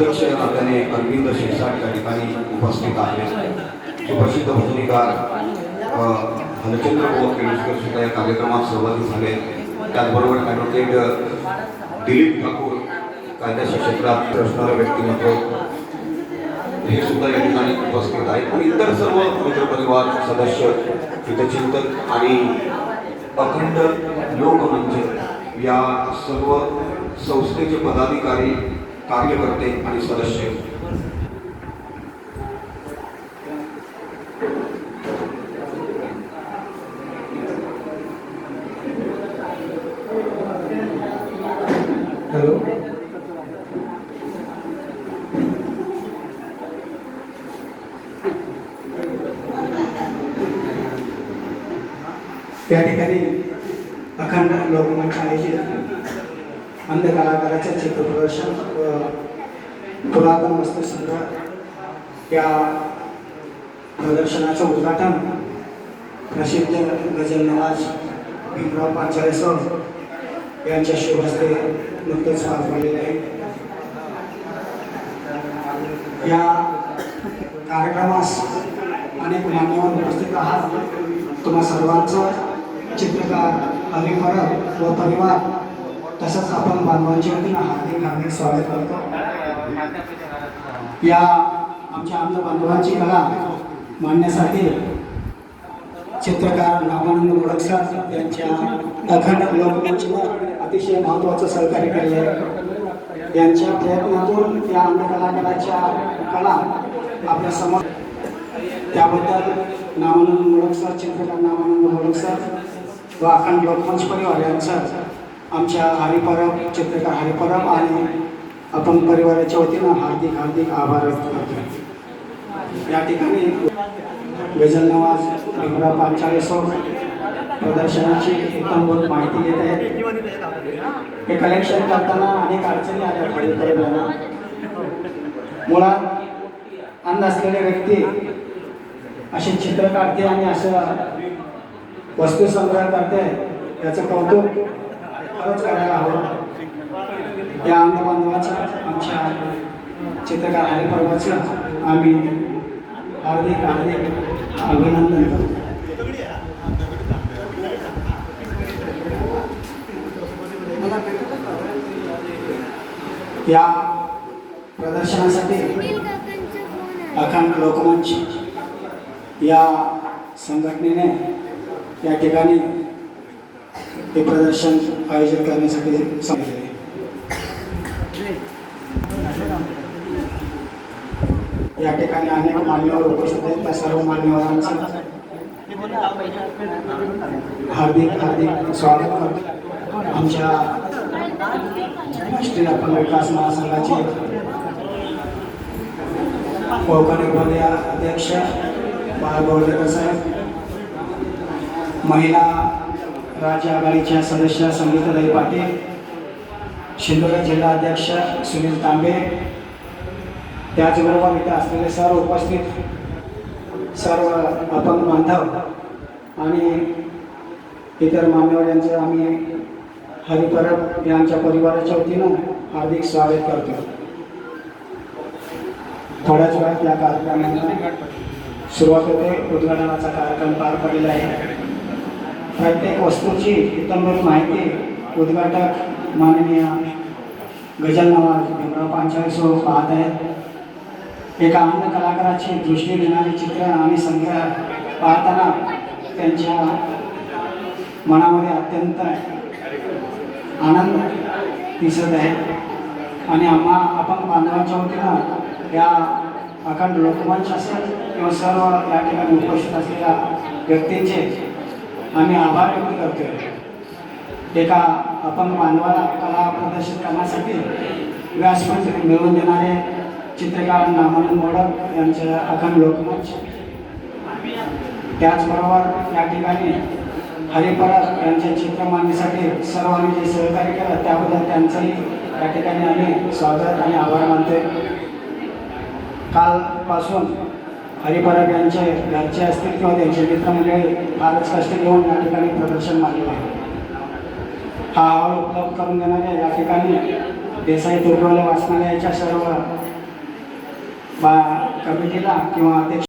अध्यक्ष नात्याने अरविंद शिरसाट या ठिकाणी उपस्थित आहेत. सुप्रसिद्ध भजनिकार हलचंद्र भालचंद्र बुवा केळुसकर सुद्धा या कार्यक्रमात सहभागी झाले. त्याचबरोबर ॲडव्होकेट दिलीप ठाकूर कायद्याच्या क्षेत्रात असणारं व्यक्तिमत्व हे सुद्धा या ठिकाणी उपस्थित आहेत आणि इतर सर्व मित्रपरिवार सदस्य हितचिंतक आणि अखंड लोकमंच या सर्व संस्थेचे पदाधिकारी कार्यकर्ते आणि सदस्य. हॅलो त्या ठिकाणी अखंड लोकमत आयोजित अंध कलाकाराचे चित्रप्रदर्शन व पुरातन वस्तुसंग्रह या प्रदर्शनाचं उद्घाटन प्रसिद्ध गजल नवाज भीमराव पांचाळेसर यांच्या शुभहस्ते नुकतंच पार पडलेले आहे. या कार्यक्रमास अनेक मान्यवर उपस्थित आहात. तुम्हा सर्वांचं चित्रकार हरिफरब व परिवार तसंच आपण बांधवांच्या वतीनं हार्दिक हार्दिक स्वागत करतो. या आमच्या आमच्या बांधवांची कला मांडण्यासाठी चित्रकार रामानंद मोडकसर यांच्या अखंड लोकमंचवर अतिशय महत्त्वाचं सहकार्य केले आहे. यांच्या प्रयत्नातून या अंध कलाकाराच्या कला आपल्यासमोर त्याबद्दल नामानंद मोडकसर चित्रकार नामानंद मोडकसर व अखंड लोकमंच परिवार यांचं आमच्या हरिपरब चित्रकार हरिपरब आणि आपण परिवाराच्या वतीनं हार्दिक हार्दिक आभार व्यक्त करतो. या ठिकाणी गजल नवाज भीमराव पांचाळेसो प्रदर्शनाची एकंदर माहिती घेत आहेत. हे कलेक्शन करताना अनेक अडचणी आल्या खालीपर्यंत मुळात अंध असलेले व्यक्ती असे चित्र काढते आणि असं वस्तू संग्रह करते. याचं कौतुक खरंच करायला हवं या अंध बांधवाचं आमच्या चित्रकार हरिपर्वाचं आम्ही हार्दिक हार्दिक अभिनंदन करतो. या प्रदर्शनासाठी अखंड लोकमंच या संघटनेने या ठिकाणी हे प्रदर्शन आयोजित करण्यासाठी सांगितले. या ठिकाणी अनेक मान्यवर उपस्थित आहेत. त्या सर्व मान्यवरांचं हार्दिक हार्दिक स्वागत. करतो आमच्या राष्ट्रीय आपण विकास महासंघाचे कोकण अध्यक्ष बाळ गोळवेकर साहेब महिला राज्य आघाडीच्या सदस्य संगीताताई पाटील शिंदोरा जिल्हा अध्यक्ष सुनील तांबे त्याचबरोबर इथे असलेले सर्व उपस्थित सर्व अपंग बांधव आणि इतर मान्यवर यांचं आम्ही हरिपरब या आमच्या परिवाराच्या वतीनं हार्दिक स्वागत करतो. थोड्याच वेळात या कार्यक्रमाला सुरुवात होते. उद्घाटनाचा कार्यक्रम पार पडलेला आहे. प्रत्येक वस्तूची एकंदर माहिती उद्घाटक माननीय गजल नवाज भीमराव पांचाळीसो पाहत आहेत. एका अन्य कलाकाराची दृष्टी देणारी चित्र आणि संग्रह पाहताना त्यांच्या मनामध्ये अत्यंत आनंद दिसत आहे. आणि आम्हा आपण बांधवांच्या वतीनं या अखंड लोकमंच असेल किंवा सर्व या ठिकाणी उपस्थित असलेल्या व्यक्तींचे आम्ही आभार व्यक्त करतो एका आपण मानवाला कला प्रदर्शित करण्यासाठी व्यासपीठ मिळवून देणारे चित्रकार नामानंद मोडक यांचे अखंड लोकमंच त्याचबरोबर या ठिकाणी हरिपरब यांच्या चित्र मांडणीसाठी सर्वांनी जे सहकार्य केलं त्याबद्दल त्यांचंही या ठिकाणी आम्ही स्वागत आणि आभार मानतोय. कालपासून हरिपरब यांचे घरचे असतील किंवा त्यांचे मित्रमंडळी फारच कष्ट घेऊन या ठिकाणी प्रदर्शन मांडलेलं आहे. हा अहवाल उपलब्ध करून देणाऱ्या या ठिकाणी देसाई तुर्गवले वाचनालयाच्या सर्व बा कमिटीला किंवा अध्यक्ष